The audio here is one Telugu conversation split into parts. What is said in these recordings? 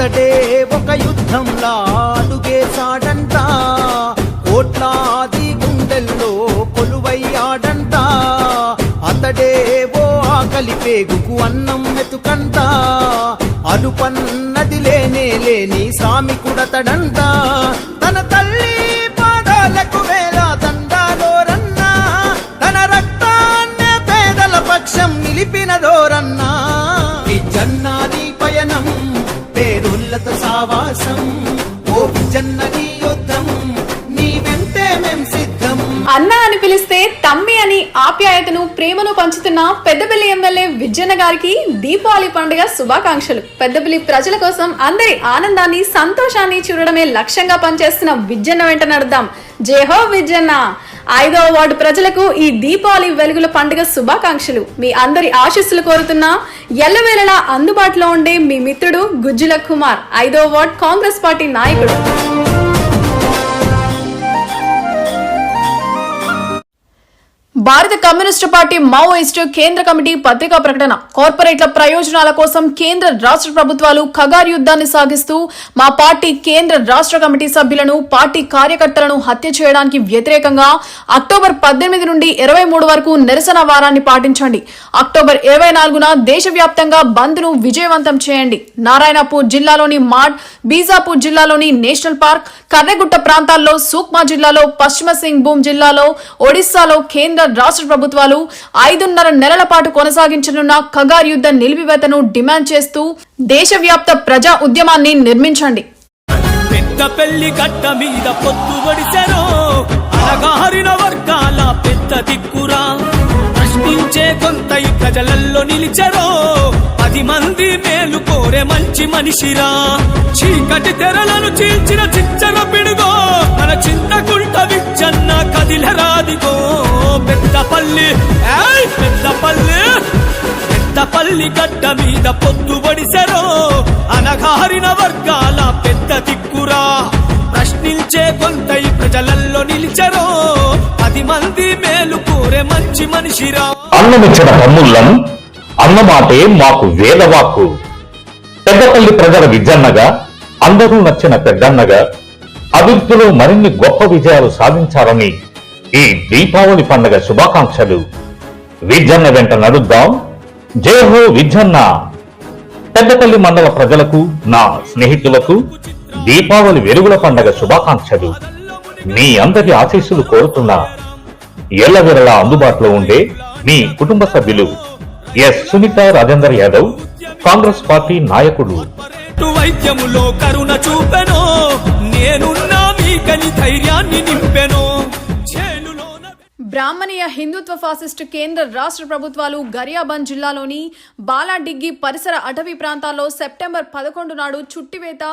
అతడే ఒక యుద్ధంలా అడుగేశాడంట కోట్లాది గుండెల్లో కొలువయ్యాడంట అతడే ఓ ఆకలి పేగుకు అన్నం వెతుకంట అలుపన్నది లేనే లేని సామికుడతడంట పేరుల్లత సావాసం ఓ విజన్నది యుద్ధం నీ వెంటే మేం సిద్ధం. అన్న అని పిలిస్తే తమ్మి అని ఆప్యాయతను ప్రేమను పంచుతున్న పెద్దపల్లి ఎమ్మెల్యే విజయన్న గారికి దీపావళి పండుగ శుభాకాంక్షలు. పెద్దపల్లి ప్రజల కోసం అందరి ఆనందాన్ని సంతోషాన్ని చూడడమే లక్ష్యంగా పనిచేస్తున్న విజయన్న వెంట నడుద్దాం. జేహో విజయన్న! ఐదవ వార్డు ప్రజలకు ఈ దీపావళి వెలుగుల పండుగ శుభాకాంక్షలు. మీ అందరి ఆశీస్సులు కోరుతున్న ఎల్లవేళలా అందుబాటులో ఉండే మీ మిత్రుడు గుజ్జుల కుమార్ ఐదవ వార్డ్ కాంగ్రెస్ పార్టీ నాయకుడు. భారత కమ్యూనిస్టు పార్టీ మావోయిస్టు కేంద్ర కమిటీ పత్రికా ప్రకటన. కార్పొరేట్ల ప్రయోజనాల కోసం కేంద్ర రాష్ట్ర ప్రభుత్వాలు ఖగార్ యుద్ధాన్ని సాగిస్తూ మా పార్టీ కేంద్ర రాష్ట్ర కమిటీ సభ్యులను పార్టీ కార్యకర్తలను హత్య చేయడానికి వ్యతిరేకంగా అక్టోబర్ పద్దెనిమిది నుండి ఇరవై మూడు వరకు నిరసన వారాన్ని పాటించండి. అక్టోబర్ ఇరవై నాలుగున దేశవ్యాప్తంగా బంద్ను విజయవంతం చేయండి. నారాయణపూర్ జిల్లాలోని మాడ్ బీజాపూర్ జిల్లాలోని నేషనల్ పార్క్ కర్రెగుట్ట ప్రాంతాల్లో సూక్మా జిల్లాలో పశ్చిమ సింగ్భూమ్ జిల్లాలో ఒడిశాలో కేంద్ర రాష్ట్ర ప్రభుత్వాలు ఐదున్నర నెలల పాటు కొనసాగించనున్న ఖగార్ యుద్ధ నిలిపివేతను డిమాండ్ చేస్తూ దేశవ్యాప్త ప్రజా ఉద్యమాన్ని నిర్మించండి. పెద్ద పెళ్ళి గడ్డ మీద పొత్తు ఒడిసెరో అలగారిన వర్గాల పెద్ద దిక్కురా. ప్రశ్నించే కొంత ప్రజలల్లో నిలిచెరో పది మంది మేలు కోరే మంచి మనిషిరా. చీకటి తెరలను చీల్చిన చిచ్చర పిడుగో మన చింతకుంట విచ్చన్న కదిలరాదిగో. పెద్దపల్లి ఏయ్ పెద్దపల్లి పెద్దపల్లి గడ్డ మీద పొద్దు ఒడిసెరో అనగారిన వర్గాల పెద్ద దిక్కురా. ప్రశ్నించే కొంత ఈ ప్రజలల్లో నిలిచెరో. పది మంది మేలు కోరే మంచి మనిషిరా. అన్నమిచ్చిన తమ్ముళ్ళను అన్నమాటే మాకు వేదవాక్కు. పెద్దపల్లి ప్రజల విజన్నగా అందరూ నచ్చిన పెద్దన్నగా అభివృద్ధిలో మరిన్ని గొప్ప విజయాలు సాధించాలని ఈ దీపావళి పండుగ శుభాకాంక్షలు. విజన్న వెంట నడుద్దాం. జయ హో విజన్న! పెద్దపల్లి మండల ప్రజలకు నా స్నేహితులకు దీపావళి వెలుగుల పండగ శుభాకాంక్షలు. మీ అందరి ఆశీస్సులు కోరుతున్నా. ఎల్లవెరలా అందుబాటులో ఉండే మీ కుటుంబ సభ్యులు ఎస్. సునీత రాజేందర్ యాదవ్ కాంగ్రెస్ పార్టీ నాయకుడు. వైద్యములో కరుణ చూపెనో నేనున్నా మీకని ధైర్యాన్ని నింపెనో. బ్రాహ్మణీయ హిందుత్వ ఫాసిస్టు కేంద్ర రాష్ట్ర ప్రభుత్వాలు గరియాబంద్ జిల్లాలోని బాలాడిగ్గి పరిసర అటవీ ప్రాంతాల్లో సెప్టెంబర్ పదకొండు నాడు చుట్టివేత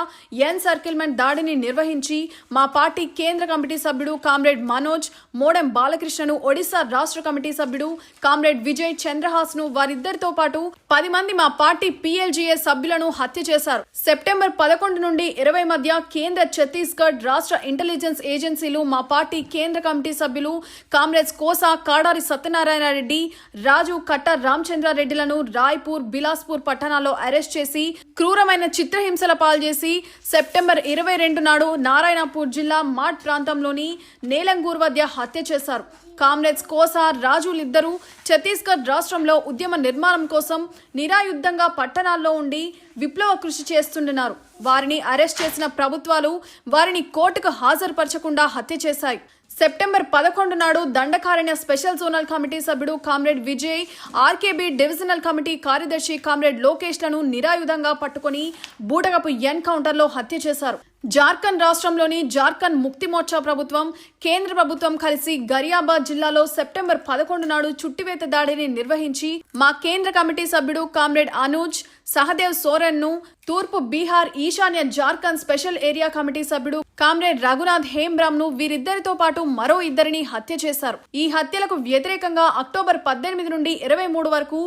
ఎన్ సర్కిల్మెంట్ దాడిని నిర్వహించి మా పార్టీ కేంద్ర కమిటీ సభ్యుడు కామ్రేడ్ మనోజ్ మోడెం బాలకృష్ణను ఒడిశా రాష్ట్ర కమిటీ సభ్యుడు కామ్రేడ్ విజయ్ చంద్రహాస్ను వారిద్దరితో పాటు పది మంది మా పార్టీ పిఎల్జీఏ సభ్యులను హత్య చేశారు. సెప్టెంబర్ పదకొండు నుండి ఇరవై మధ్య కేంద్ర ఛత్తీస్గఢ్ రాష్ట్ర ఇంటెలిజెన్స్ ఏజెన్సీలు మా పార్టీ కేంద్ర కమిటీ సభ్యులు కామ్రేడ్స్ కోసా కాడారి సత్యనారాయణ రెడ్డి రాజు కట్ట రామచంద్రారెడ్డిలను రాయ్పూర్ బిలాస్పూర్ పట్టణాల్లో అరెస్ట్ చేసి క్రూరమైన చిత్రహింసల పాల్చేసి సెప్టెంబర్ ఇరవై రెండు నాడు నారాయణపూర్ జిల్లా మాట్ ప్రాంతంలోని నేలంగూర్ వద్ద హత్య చేశారు. కామ్రేడ్స్ కోసా రాజులిద్దరూ ఛత్తీస్గఢ్ రాష్ట్రంలో ఉద్యమ నిర్మాణం కోసం నిరాయుద్ధంగా పట్టణాల్లో ఉండి విప్లవ కృషి చేస్తుండన్నారు. వారిని అరెస్ట్ చేసిన ప్రభుత్వాలు వారిని కోర్టుకు హాజరుపరచకుండా హత్య చేశాయి. సెప్టెంబర్ పదకొండు నాడు దండకారణ్య స్పెషల్ జోనల్ కమిటీ సభ్యుడు comrade Vijay RKB divisional committee కార్యదర్శి కామ్రేడ్ లోకేష్లను నిరాయుధంగా పట్టుకుని బూటగపు ఎన్కౌంటర్లో హత్య చేశారు. జార్ఖండ్ రాష్ట్రంలోని జార్ఖండ్ ముక్తి మోర్చా ప్రభుత్వం కేంద్ర ప్రభుత్వం కలిసి గరియాబాద్ జిల్లాలో సెప్టెంబర్ పదకొండు నాడు చుట్టివేత దాడిని నిర్వహించి మా కేంద్ర కమిటీ సభ్యుడు కామ్రేడ్ అనూజ్ సహదేవ్ సోరెన్ను తూర్పు బీహార్ ఈశాన్య జార్ఖండ్ స్పెషల్ ఏరియా కమిటీ సభ్యుడు కామ్రేడ్ రఘునాథ్ హేమ్రామ్ను వీరిద్దరితో పాటు మరో ఇద్దరిని హత్య చేశారు. ఈ హత్యలకు వ్యతిరేకంగా అక్టోబర్ పద్దెనిమిది నుండి ఇరవై మూడు వరకు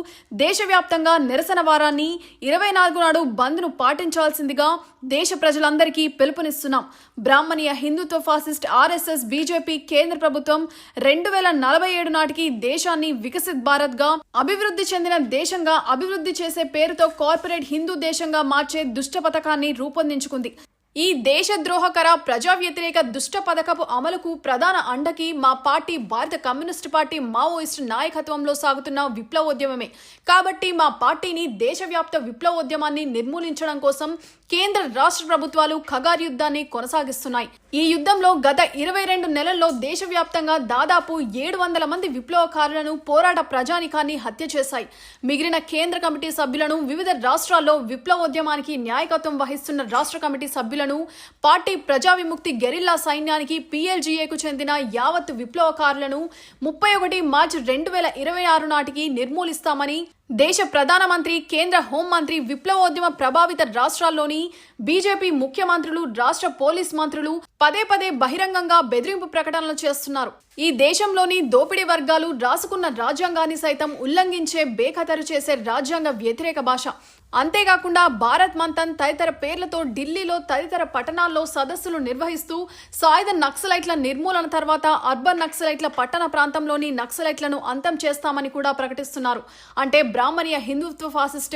దేశవ్యాప్తంగా నిరసన వారాన్ని ఇరవై నాలుగు నాడు బంద్ను పాటించాల్సిందిగా దేశ ప్రజలందరికీ పిలుపునిస్తున్నాం. బ్రాహ్మణీయ Hindutva fascist RSS BJP BJP కేంద్ర ప్రభుత్వం రెండు వేల నలభై ఏడు నాటికి దేశాన్ని వికసిత్ భారత్గా అభివృద్ధి చెందిన దేశంగా అభివృద్ధి చేసే పేరుతో కార్పొరేట్ హిందూ దేశంగా మార్చే దుష్ట పథకాన్ని రూపొందించుకుంది. ఈ దేశద్రోహకర ప్రజా వ్యతిరేక దుష్ట పథకపు అమలుకు ప్రధాన అండకి మా పార్టీ భారత కమ్యూనిస్ట్ పార్టీ మావోయిస్టు నాయకత్వంలో సాగుతున్న విప్లవోద్యమమే. కాబట్టి మా పార్టీని దేశవ్యాప్త విప్లవోద్యమాన్ని నిర్మూలించడం కోసం కేంద్ర రాష్ట్ర ప్రభుత్వాలు ఖగార్ యుద్ధాన్ని కొనసాగిస్తున్నాయి. ఈ యుద్ధంలో గత ఇరవై రెండు నెలల్లో దేశవ్యాప్తంగా దాదాపు ఏడు వందల మంది విప్లవకారులను పోరాట ప్రజానికాన్ని హత్య చేశాయి. మిగిలిన కేంద్ర కమిటీ సభ్యులను వివిధ రాష్ట్రాల్లో విప్లవోద్యమానికి న్యాయకత్వం వహిస్తున్న రాష్ట్ర కమిటీ సభ్యులు సభ్యులను పార్టీ ప్రజా విముక్తి గెరిల్లా సైన్యానికి పీఎల్జీఏకు చెందిన యావత్ విప్లవకారులను ముప్పై ఒకటి మార్చి రెండు వేల ఇరవై ఆరు నాటికి నిర్మూలిస్తామని దేశ ప్రధానమంత్రి కేంద్ర హోంమంత్రి విప్లవోద్యమ ప్రభావిత రాష్ట్రాల్లోని బీజేపీ ముఖ్యమంత్రులు రాష్ట్ర పోలీస్ మంత్రులు పదే పదే బహిరంగంగా బెదిరింపు ప్రకటనలు చేస్తున్నారు. ఈ దేశంలోని దోపిడీ వర్గాలు రాసుకున్న రాజ్యాంగాన్ని సైతం ఉల్లంఘించే బేఖతరు చేసే రాజ్యాంగ వ్యతిరేక భాష. అంతేకాకుండా భారత్ మంతన్ తదితర పేర్లతో ఢిల్లీలో తదితర పట్టణాల్లో సదస్సులు నిర్వహిస్తూ సాయుధ నక్సలైట్ల నిర్మూలన తర్వాత అర్బన్ నక్సలైట్ల పట్టణ ప్రాంతంలోని నక్సలైట్లను అంతం చేస్తామని కూడా ప్రకటిస్తున్నారు. అంటే బ్రాహ్మణీయ హిందుత్వ ఫాసిస్ట్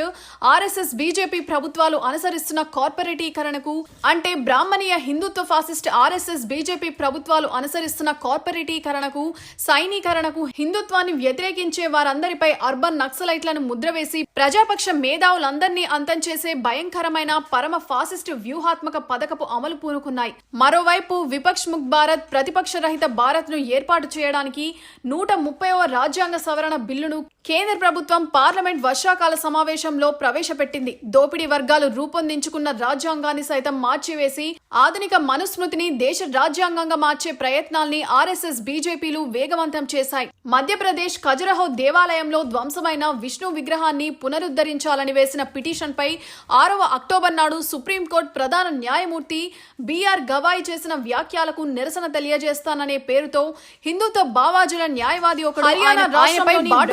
ఆర్ఎస్ఎస్ బీజేపీ ప్రభుత్వాలు అనుసరిస్తున్న కార్పొరేటీకరణకు అంటే బ్రాహ్మణీయ హిందుత్వ ఫాసిస్ట్ ఆర్ఎస్ఎస్ బీజేపీ ప్రభుత్వాలు అనుసరిస్తున్న కార్పొరేటీకరణకు సైనీకరణకు హిందుత్వాన్ని వ్యతిరేకించే వారందరిపై అర్బన్ నక్సలైట్లను ముద్ర వేసి ప్రజాపక్ష మేధావులందరినీ అంతం చేసే భయంకరమైన పరమ ఫాసిస్ట్ వ్యూహాత్మక పథకపు అమలు పూనుకున్నాయి. మరోవైపు విపక్ష్ ముక్ భారత్ ప్రతిపక్ష రహిత భారత్ను ఏర్పాటు చేయడానికి నూట ముప్పైవ రాజ్యాంగ సవరణ బిల్లును కేంద్ర ప్రభుత్వం పార్లమెంట్ వర్షాకాల సమావేశంలో ప్రవేశపెట్టింది. దోపిడీ వర్గాలు రూపొందించుకున్న రాజ్యాంగాన్ని సైతం మార్చివేసి ఆధునిక మనుస్మృతిని దేశ రాజ్యాంగంగా మార్చే ప్రయత్నాల్ని ఆర్ఎస్ఎస్ బీజేపీలు వేగవంతం చేశాయి మధ్యప్రదేశ్ ఖజురహో దేవాలయంలో ధ్వంసమైన విష్ణు విగ్రహాన్ని పునరుద్ధరించాలని వేసిన పిటిషన్ పై ఆరవ అక్టోబర్ నాడు సుప్రీంకోర్టు ప్రధాన న్యాయమూర్తి బీఆర్ గవాయ్ చేసిన వ్యాఖ్యలకు నిరసన తెలియజేస్తాననే పేరుతో హిందుత్వ భావాజుల న్యాయవాది ఒకడు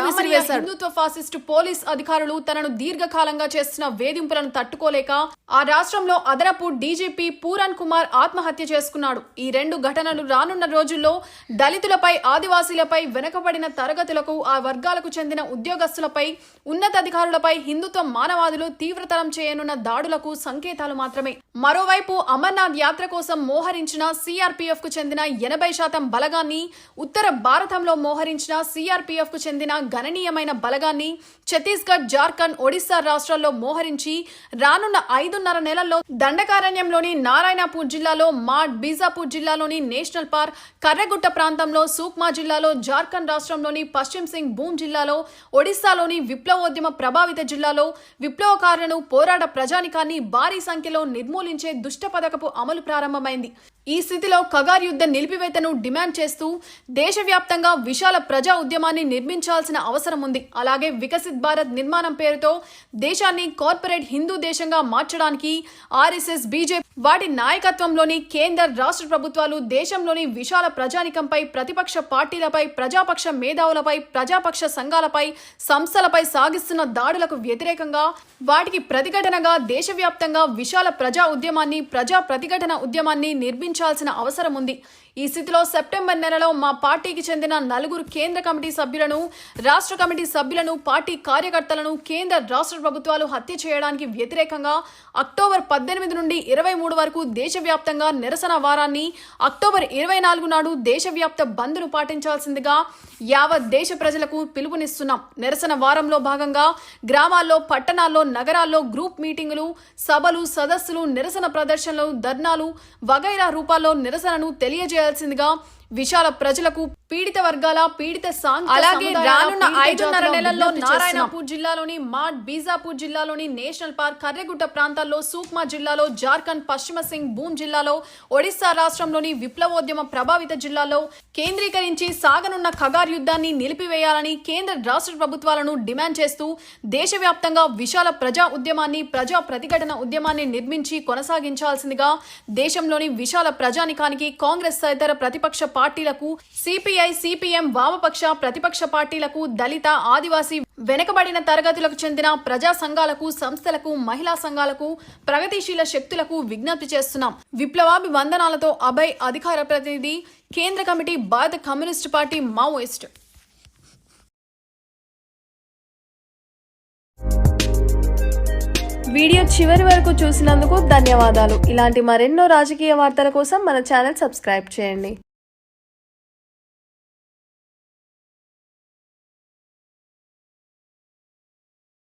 విసిరివేశారు. హిందుత్వ ఫాసిస్ట్ పోలీస్ అధికారులు తనను దీర్ఘకాలంగా చేస్తున్న వేధింపులను తట్టుకోలేక ఆ రాష్ట్రంలో అదనపు డీజీపీ పూరన్ కుమార్ ఆత్మహత్య చేసుకున్నాడు. ఈ రెండు ఘటనలు రానున్న రోజుల్లో దళితులపై ఆదివాసీలపై వెనుకబడిన తరగతులకు ఆ వర్గాలకు చెందిన ఉద్యోగస్తులపై ఉన్నతాధికారులపై హిందుత్వ మానవాదులు తీవ్రతరం చేయనున్న దాడులకు సంకేతాలు మాత్రమే. మరోవైపు అమర్నాథ్ యాత్ర కోసం మోహరించిన సిఆర్పీఎఫ్కు చెందిన ఎనభై శాతం బలగాన్ని ఉత్తర భారతంలో మోహరించిన సిఆర్పీఎఫ్కు చెందిన గణనీయమైన బలగాన్ని ఛత్తీస్గఢ్ జార్ఖండ్ ఒడిశా రాష్ట్రాల్లో మోహరించి రానున్న ఐదున్నర నెలల్లో దండకారణ్యంలోని నారాయణ నారాయణపూర్ జిల్లాలో మాడ్ బీజాపూర్ జిల్లాలోని నేషనల్ పార్క్ కర్రగుట్ట ప్రాంతంలో సూక్మా జిల్లాలో జార్ఖండ్ రాష్ట్రంలోని పశ్చిమ సింగ్ భూమ్ జిల్లాలో ఒడిశాలోని విప్లవోద్యమ ప్రభావిత జిల్లాలో విప్లవకారులను పోరాట ప్రజానికాన్ని భారీ సంఖ్యలో నిర్మూలించే దుష్ట పథకపు అమలు ప్రారంభమైంది. ఈ స్థితిలో కగార్ యుద్ధ నిలిపివేతను డిమాండ్ చేస్తూ దేశవ్యాప్తంగా విశాల ప్రజా ఉద్యమాన్ని నిర్మించాల్సిన అవసరం ఉంది. అలాగే వికసిత్ భారత్ నిర్మాణం పేరుతో దేశాన్ని కార్పొరేట్ హిందూ దేశంగా మార్చడానికి ఆర్ఎస్ఎస్ బీజేపీ వాటి నాయకత్వంలోని కేంద్ర రాష్ట్ర ప్రభుత్వాలు దేశంలోని విశాల ప్రజానికంపై ప్రతిపక్ష పార్టీలపై ప్రజాపక్ష మేధావులపై ప్రజాపక్ష సంఘాలపై సంస్థలపై సాగిస్తున్న దాడులకు వ్యతిరేకంగా వాటికి ప్రతిఘటనగా దేశవ్యాప్తంగా విశాల ప్రజా ఉద్యమాన్ని ప్రజా ప్రతిఘటన ఉద్యమాన్ని నిర్మించాల్సిన అవసరం ఉంది. ఈ స్థితిలో సెప్టెంబర్ నెలలో మా పార్టీకి చెందిన నలుగురు కేంద్ర కమిటీ సభ్యులను రాష్ట్ర కమిటీ సభ్యులను పార్టీ కార్యకర్తలను కేంద్ర రాష్ట్ర ప్రభుత్వాలు హత్య చేయడానికి వ్యతిరేకంగా అక్టోబర్ పద్దెనిమిది నుండి ఇరవై మూడు వరకు దేశవ్యాప్తంగా నిరసన వారాన్ని అక్టోబర్ ఇరవై నాలుగు నాడు దేశవ్యాప్త బంద్ను పాటించాల్సిందిగా యావత్ దేశ ప్రజలకు పిలుపునిస్తున్నాం. నిరసన వారంలో భాగంగా గ్రామాల్లో పట్టణాల్లో నగరాల్లో గ్రూప్ మీటింగులు సభలు సదస్సులు నిరసన ప్రదర్శనలు ధర్నాలు వగైరా రూపాల్లో నిరసనను చేయాల్సిందిగా విశాల ప్రజలకు పీడిత వర్గాల పీడిత సాంఘిక అలాగే రానున్న ఐదున్నర నెలల్లో. నారాయణపూర్ జిల్లాలోని మాడ్ బీజాపూర్ జిల్లాలోని నేషనల్ పార్క్ కర్రెగుట్ట ప్రాంతాల్లో సూక్మా జిల్లాలో జార్ఖండ్ పశ్చిమ సింగ్ భూమ్ జిల్లాలో ఒడిశా రాష్ట్రంలోని విప్లవోద్యమ ప్రభావిత జిల్లాల్లో కేంద్రీకరించి సాగనున్న ఖగార్ యుద్ధాన్ని నిలిపివేయాలని కేంద్ర రాష్ట్ర ప్రభుత్వాలను డిమాండ్ చేస్తూ దేశవ్యాప్తంగా విశాల ప్రజా ఉద్యమాన్ని ప్రజా ప్రతిఘటన ఉద్యమాన్ని నిర్మించి కొనసాగించాల్సిందిగా దేశంలోని విశాల ప్రజానికానికి కాంగ్రెస్ తదితర ప్రతిపక్ష పార్టీలకు సిపిఐ సిపిఐ సిపిఎం వామపక్ష ప్రతిపక్ష పార్టీలకు దళిత ఆదివాసీ వెనుకబడిన తరగతులకు చెందిన ప్రజా సంఘాలకు సంస్థలకు మహిళా సంఘాలకు ప్రగతిశీల శక్తులకు విజ్ఞప్తి చేస్తున్నాం. విప్లవాభివందనాలతో అభయ్ అధికార ప్రతినిధి కేంద్ర కమిటీ భారత కమ్యూనిస్ట్ పార్టీ మావోయిస్ట్. వీడియో చివరి వరకు చూసినందుకు ధన్యవాదాలు. ఇలాంటి మరెన్నో రాజకీయ వార్తల కోసం మన ఛానల్ సబ్స్క్రైబ్ చేయండి.